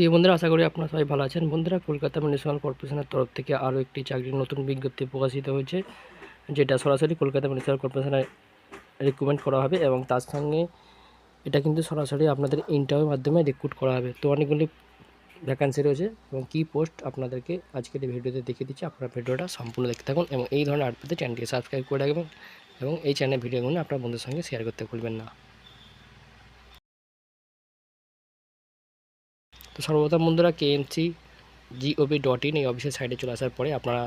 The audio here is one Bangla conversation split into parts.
প্রিয় বন্ধুরা, আশা করি আপনারা সবাই ভালো আছেন। বন্ধুরা, কলকাতা মিউনিসিপ্যাল কর্পোরেশনের তরফ থেকে আরও একটি চাকরির নতুন বিজ্ঞপ্তি প্রকাশিত হয়েছে, যেটা সরাসরি কলকাতা মিউনিসিপ্যাল কর্পোরেশনে রিক্রুটমেন্ট করা হবে এবং তার সঙ্গে এটা কিন্তু সরাসরি আপনাদের ইন্টারভিউর মাধ্যমে রিক্রুট করা হবে। তো অনেকগুলি ভ্যাকান্সি রয়েছে এবং কী পোস্ট আপনাদেরকে আজকের এই ভিডিওতে দেখিয়ে দিচ্ছি, আপনারা ভিডিওটা সম্পূর্ণ দেখতে থাকুন এবং এই ধরনের আপডেটে পেতে সাবস্ক্রাইব করে রাখবেন এবং এই চ্যানেলের ভিডিওগুলো আপনার বন্ধুর সঙ্গে শেয়ার করতে ভুলবেন না। তো সর্বপ্রথম বন্ধুরা কে কেএমসি জিওবি ডট ইন এই অফিসের সাইডে চলে আসার পরে আপনারা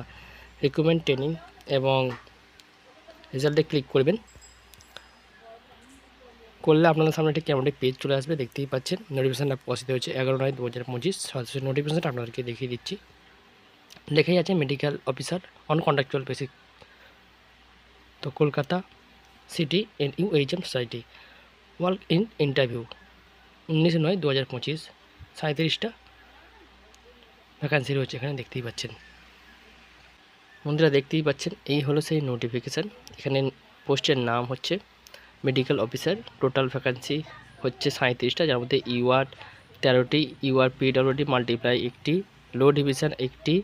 রিক্রুটমেন্ট ট্রেনিং এবং রেজাল্টে ক্লিক করবেন। করলে আপনাদের সামনে একটি কেমন পেজ চলে আসবে, দেখতেই পাচ্ছেন। নোটিফিকেশানটা প্রকাশিত হয়েছে এগারো নয় দু হাজার পঁচিশ। সরাসরি নোটিফিকেশানটা আপনাদেরকে দেখিয়ে দিচ্ছি। লেখাই আছে medical officer on contractual basic তো Kolkata city N U HM society work in interview উনিশ নয় দু হাজার পঁচিশ। সাঁত্রিশটা ভ্যাকান্সি রয়েছে এখানে দেখতেই পাচ্ছেন। বন্ধুরা দেখতেই পাচ্ছেন, এই হলো সেই নোটিফিকেশান এখানে পোস্টের নাম হচ্ছে মেডিকেল অফিসার টোটাল ভ্যাকান্সি হচ্ছে সাঁত্রিশটা যার মধ্যে ইউআর তেরোটি ইউআর পিডব্লিউডি মাল্টিপ্লাই একটি লো ডিভিশন একটি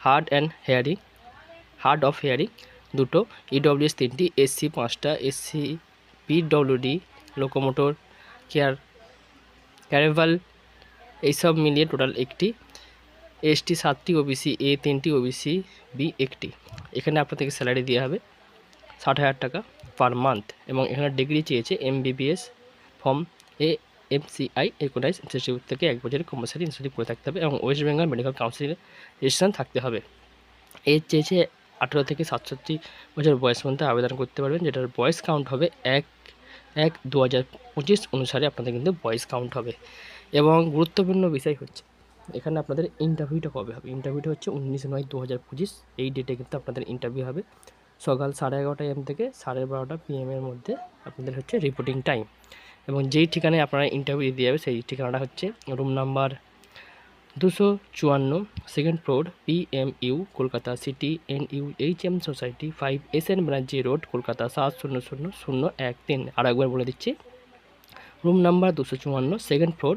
hard and hearing hard of hearing দুটো ইডব্লিউএস তিনটি এসসি পাঁচটা এসসি পিডব্লিউডি লোকোমোটর কেয়ার ক্যারেভাল এইসব মিলিয়ে টোটাল একটি এসটি সাতটি ওবিসি, এ তিনটি ওবিসি, বি একটি। এখানে আপনাদেরকে স্যালারি দেওয়া হবে ষাট হাজার টাকা পার মান্থ এবং এখানে ডিগ্রি চেয়েছে MBBS from a MCI recognise institute থেকে এক বছরের কম্পালসারি ইনস্টিটিউট করে থাকতে হবে এবং ওয়েস্ট বেঙ্গল মেডিকেল কাউন্সিলের রেজিস্ট্রেশন থাকতে হবে। এর চেয়েছে আঠেরো থেকে সাতষট্টি বছর বয়স মধ্যে আবেদন করতে পারবেন, যেটার বয়স কাউন্ট হবে এক এক দু অনুসারে আপনাদের কিন্তু বয়স কাউন্ট হবে। এবং গুরুত্বপূর্ণ বিষয় হচ্ছে, এখানে আপনাদের ইন্টারভিউটা কবে হবে? ইন্টারভিউটা হচ্ছে উনিশ নয় দু হাজার পঁচিশ। এই ডেটে কিন্তু আপনাদের ইন্টারভিউ হবে। সকাল সাড়ে এগারোটা এম থেকে সাড়ে বারোটা পিএমের মধ্যে আপনাদের হচ্ছে রিপোর্টিং টাইম এবং যেই ঠিকানায় আপনারা ইন্টারভিউ দিয়ে যাবে সেই ঠিকানাটা হচ্ছে রুম নাম্বার দুশো চুয়ান্ন second floor PMU Kolkata city N U H M society five S N Banerjee road Kolkata সাত শূন্য শূন্য শূন্য এক তিন। আর একবার বলে দিচ্ছি রুম নাম্বার দুশো চুয়ান্ন second floor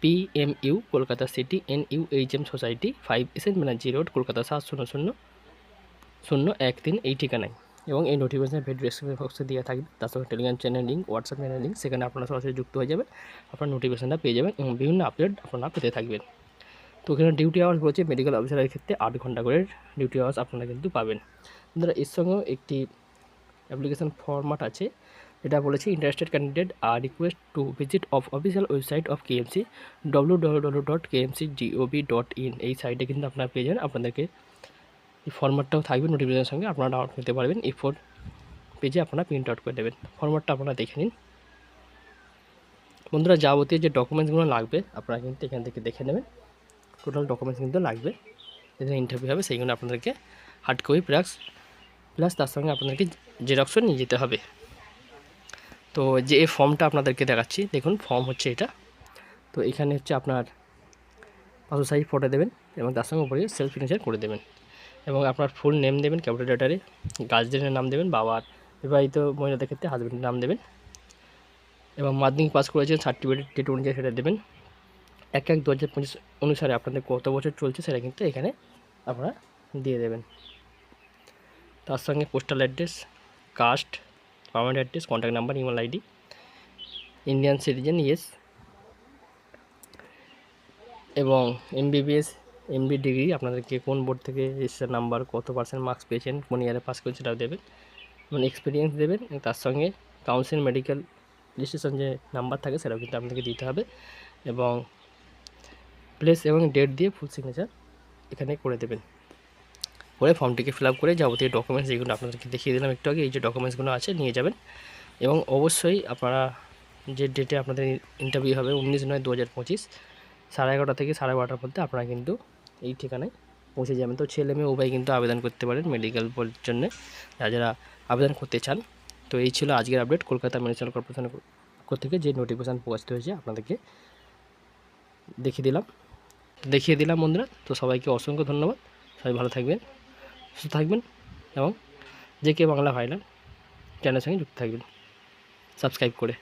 PMU Kolkata city N U H M society five S N Banerjee road Kolkata সাত শূন্য শূন্য শূন্য এক তিন, এই ঠিকানায়। এবং এই নোটিফিকেশন ভিডিও ডিসক্রিপশন বক্সে দেওয়া থাকবে। তার সঙ্গে Telegram channel link WhatsApp channel link সেখানে আপনারা সরাসরি যুক্ত হয়ে যাবেন, আপনার নোটিফিকেশনটা পেয়ে যাবেন এবং বিভিন্ন আপডেট আপনারা পেতে থাকবেন। তো এখানে ডিউটি আওয়ার্স বলছে মেডিকেল অফিসারের ক্ষেত্রে আট ঘণ্টা করে ডিউটি আওয়ার্স আপনারা কিন্তু পাবেন। বন্ধুরা, এর সঙ্গেও একটি অ্যাপ্লিকেশন ফরম্যাট আছে। এটা বলেছে interested candidate are request to visit of official website of KMC W W W dot KMC GOV dot in এই সাইটে কিন্তু আপনারা পেয়ে যাবেন। আপনাদেরকে এই ফরম্যাটটাও থাকবে নোটিফিকেশনের সঙ্গে আপনারা ডাউনলোড করতে পারবেন। এই ফোর পেজে আপনারা প্রিন্ট আউট করে দেবেন। ফরম্যাটটা আপনারা দেখে নিন। বন্ধুরা, যাবতীয় যে ডকুমেন্টসগুলো লাগবে, আপনারা কিন্তু এখান থেকে দেখে নেবেন। টোটাল ডকুমেন্টস কিন্তু লাগবে। যেখানে ইন্টারভিউ হবে, সেইগুলো আপনাদেরকে হার্ড কপি প্লাস প্লাস তার সঙ্গে আপনাদেরকে জেরক্সও নিয়ে যেতে হবে। তো যে ফর্মটা আপনাদেরকে দেখাচ্ছি, দেখুন ফর্ম হচ্ছে এটা। তো এখানে হচ্ছে আপনার পাঁচশো সাইজ ফটো দেবেন এবং তার সঙ্গে উপরে সেলফ সিগনেচার করে দেবেন। এবং আপনার ফুল নেম দেবেন ক্যাপিটাল লেটারে গার্জেনের নাম দেবেন, বাবার বিবাহিত মহিলাদের ক্ষেত্রে হাজব্যান্ডের নাম দেবেন। এবং মাধ্যমিক পাস করেছেন সার্টিফিকেট ডেট অনুযায়ী সেটা দেবেন। এক এক দু হাজার পঁচিশ অনুসারে আপনাদের কত বছর চলছে সেটা কিন্তু এখানে আপনারা দিয়ে দেবেন। তার সঙ্গে postal address caste permanent address contact number email ID Indian citizen yes এবং এমবিবিএস এমবি ডিগ্রি আপনাদেরকে কোন বোর্ড থেকে রেজিস্টার নাম্বার কত পার্সেন্ট মার্কস পেয়েছেন, কোন ইয়ারে পাস করেছেন সেটাও দেবেন। এবং এক্সপিরিয়েন্স দেবেন তার সঙ্গে কাউন্সিল মেডিকেল রেজিস্ট্রেশন যে নাম্বার থাকে, সেটাও কিন্তু আপনাকে দিতে হবে। এবং প্লেস এবং ডেট দিয়ে ফুল সিগনেচার এখানে করে দেবেন। করে ফর্মটিকে ফিল আপ করে যাবতীয় ডকুমেন্টস যেগুলো আপনাদেরকে দেখিয়ে দিলাম একটু আগে, এই যে ডকুমেন্টসগুলো আছে, নিয়ে যাবেন। এবং অবশ্যই আপনারা যে ডেটে আপনাদের ইন্টারভিউ হবে, উনিশ নয় দু হাজার পঁচিশ, সাড়ে এগারোটা থেকে সাড়ে বারোটার মধ্যে আপনারা কিন্তু এই ঠিকানায় পৌঁছে যাবেন। তো ছেলে মেয়ে উভয় কিন্তু আবেদন করতে পারেন মেডিকেল জন্য, যারা যারা আবেদন করতে চান। তো এই ছিল আজকের আপডেট কলকাতা মিউনিসিপ্যাল কর্পোরেশনের পক্ষ থেকে যে নোটিফিকেশান প্রকাশিত হয়েছে, আপনাদেরকে দেখিয়ে দিলাম। দেখিয়ে দিলাম বন্ধুরা। তো সবাইকে অসংখ্য ধন্যবাদ। সবাই ভালো থাকবেন। সুস্থ থাকবেন এবং যে কে বাংলা ভাইলার চ্যানেলের সঙ্গে যুক্ত থাকবেন। সাবস্ক্রাইব করে।